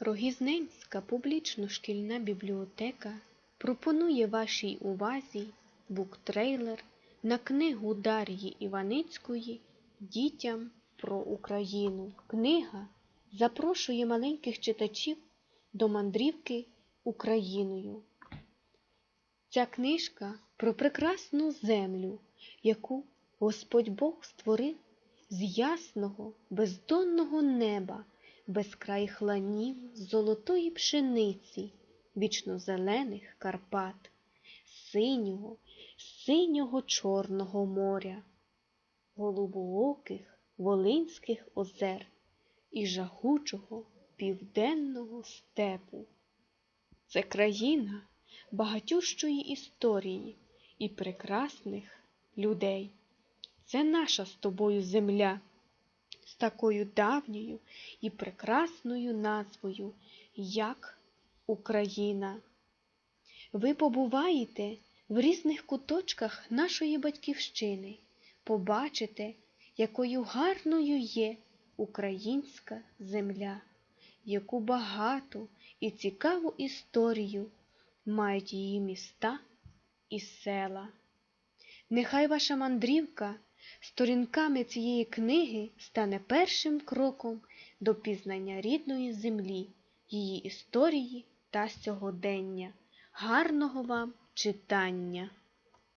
Рогізненська публічно-шкільна бібліотека пропонує вашій увазі буктрейлер на книгу Дар'ї Іваницької Дітям про Україну. Книга запрошує маленьких читачів до мандрівки Україною. Ця книжка про прекрасну землю, яку Господь Бог створив з ясного, бездонного неба, безкраїх ланів, золотої пшениці, вічнозелених Карпат, синього, синього Чорного моря, голубооких Волинських озер і жагучого південного степу. Це країна багатющої історії і прекрасних людей. Це наша з тобою земля такою давньою і прекрасною назвою, як Україна. Ви побуваєте в різних куточках нашої батьківщини, побачите, якою гарною є українська земля, яку багату і цікаву історію мають її міста і села. Нехай ваша мандрівка сторінками цієї книги стане першим кроком до пізнання рідної землі, її історії та сьогодення. Гарного вам читання!